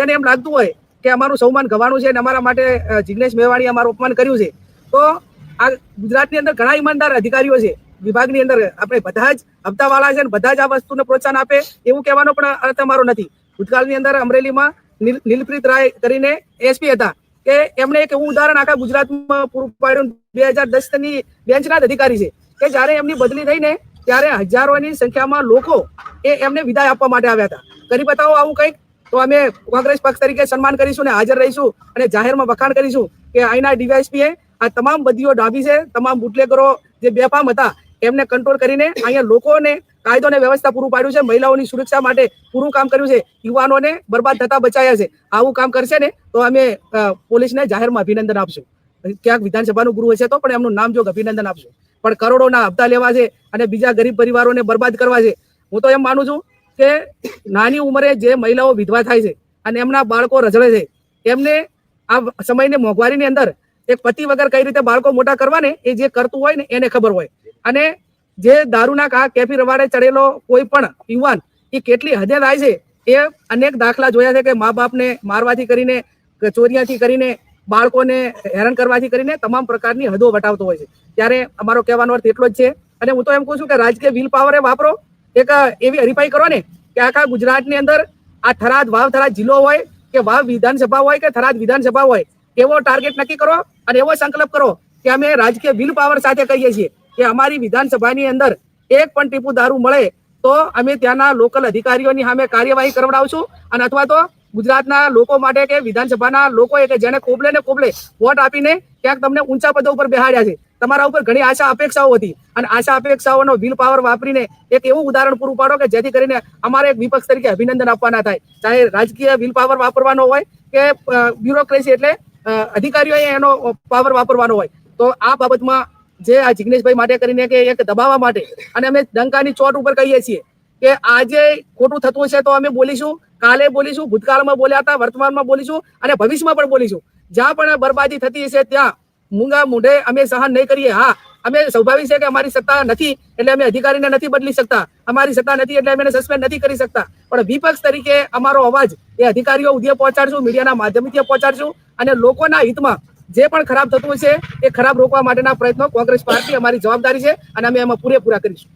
એને એમ લાગતું હોય કે અમારું સૌમાન ગવાનું છે અને અમારા માટે જિગ્નેશ મેવાણી અમારું અપમાન કર્યું છે. તો આ ગુજરાતની અંદર ઘણા ઈમાનદાર અધિકારીઓ છે. વિભાગની અંદર આપણે બધા જ હપ્તાવાળા છે અને બધા જ આ વસ્તુને પ્રોત્સાહન આપે એવું કહેવાનો પણ અર્થ અમારો નથી. ભૂતકાળની અંદર અમરેલીમાં નીલ- નીલપ્રીત રાય કરીને એસપી હતા કે એમણે એક એવું ઉદાહરણ આખા ગુજરાતમાં પૂરું પાડ્યું. બે હજાર દસની બેન્ચના અધિકારી છે કે જ્યારે એમની બદલી થઈને ત્યારે હજારોની સંખ્યામાં લોકો એ એમને વિદાય આપવા માટે આવ્યા હતા. કરી બતાવો આવું કંઈક? તો અમે કોંગ્રેસ પક્ષ તરીકે સન્માન કરીશું ને હાજર રહીશું અને જાહેરમાં વખાણ કરીશું કે અહીંના ડીવાયસપીએ આ તમામ બદીઓ ડાબી છે, તમામ બુટલેગરો જે બેફામ હતા, એમને કંટ્રોલ કરીને અહીંયા લોકોને કાયદો અને વ્યવસ્થા પૂરું પાડ્યું છે, મહિલાઓની સુરક્ષા માટે પૂરું કામ કર્યું છે, યુવાનોને બરબાદ થતા બચાયા છે, આવું કામ કરશે ને તો અમે પોલીસને જાહેરમાં અભિનંદન આપશું. ક્યાંક વિધાનસભાનું ગૃહ હશે તો પણ એમનું નામ જોગ અભિનંદન આપશું. પણ કરોડોના હપ્તા લેવા છે અને બીજા ગરીબ પરિવારોને બરબાદ કરવા છે. હું તો એમ માનું છું કે નાની ઉંમરે જે મહિલાઓ વિધવા થાય છે અને એમના બાળકો રજળે છે, એમને આ સમયની મોંઘવારીની અંદર એક પતિ વગર કઈ રીતે બાળકો મોટા કરવાને એ જે કરતું હોય ને એને ખબર હોય. અને જે દારૂના કા કેફી રવાડે ચડેલો કોઈ પણ યુવાન એ કેટલી હદે થાય છે એ અનેક દાખલા જોયા છે કે મા બાપને મારવાથી કરીને, ચોરિયાથી કરીને, બાળકોને હેરાન કરવાથી કરીને તમામ પ્રકારની હદો વટાવતો હોય છે. ત્યારે અમારો કહેવાનો અર્થ એટલો જ છે. અને હું તો એમ કહું છું કે રાજકીય વિલ પાવરે વાપરો એક એવી હરીફાઈ કરો ને કે આખા ગુજરાતની અંદર આ થરાદ વાવ, થરાદ જિલ્લો હોય કે વાવ વિધાનસભા હોય કે થરાદ વિધાનસભા હોય, એવો ટાર્ગેટ નક્કી કરો અને એવો સંકલ્પ કરો કે અમે રાજકીય વિલ પાવર સાથે કહીએ છીએ કે અમારી વિધાનસભાની અંદર એક પણ ટીપુ દારૂ મળે તો અમે ત્યાંના લોકલ અધિકારીઓની સામે કાર્યવાહી કરવડાવશું અને અથવા તો ગુજરાતના લોકો માટે કે વિધાનસભાના લોકોએ કે જેને કોબલે ને કોબલે વોટ આપીને ક્યાંક તમને ઊંચા પદો ઉપર બેહાડ્યા છે. તમારા ઉપર ઘણી આશા અપેક્ષાઓ હતી. અને આશા અપેક્ષાઓનો વિલ પાવર વાપરીને એક એવું ઉદાહરણ પૂરું પાડો કે જેથી કરીને અમારે એક વિપક્ષ તરીકે અભિનંદન આપવાના થાય. ચાહે રાજકીય વિલ પાવર વાપરવાનો હોય કે બ્યુરોક્રેસી એટલે અધિકારીઓએ એનો પાવર વાપરવાનો હોય. તો આ બાબતમાં જે આ જિગ્નેશભાઈ માટે કરીને કે એક દબાવવા માટે અને અમે ડંકાની ચોટ ઉપર કહીએ છીએ કે આજે ખોટું થતું છે તો અમે બોલીશું, કાલે બોલીશું, ભૂતકાળમાં બોલ્યા હતા, વર્તમાનમાં બોલીશું અને ભવિષ્યમાં પણ બોલીશું. જ્યાં પણ બરબાદી થતી હશે ત્યાં મૂંગા મૂઢે અમે સહન નહીં કરીએ. હા, અમે સ્વાભાવિક છે કે અમારી સત્તા નથી, એટલે અમે અધિકારીને નથી બદલી શકતા. અમારી સત્તા નથી, એટલે અમે સસ્પેન્ડ નથી કરી શકતા. પણ વિપક્ષ તરીકે અમારો અવાજ એ અધિકારીઓ સુધી પહોંચાડશું, મીડિયાના માધ્યમથી પહોંચાડશું અને લોકોના હિતમાં જે પણ ખરાબ થતું છે, એ ખરાબ રોકવા માટેના પ્રયત્નો કોંગ્રેસ પાર્ટી અમારી જવાબદારી છે અને અમે એમાં પૂરેપૂરા કરીશું.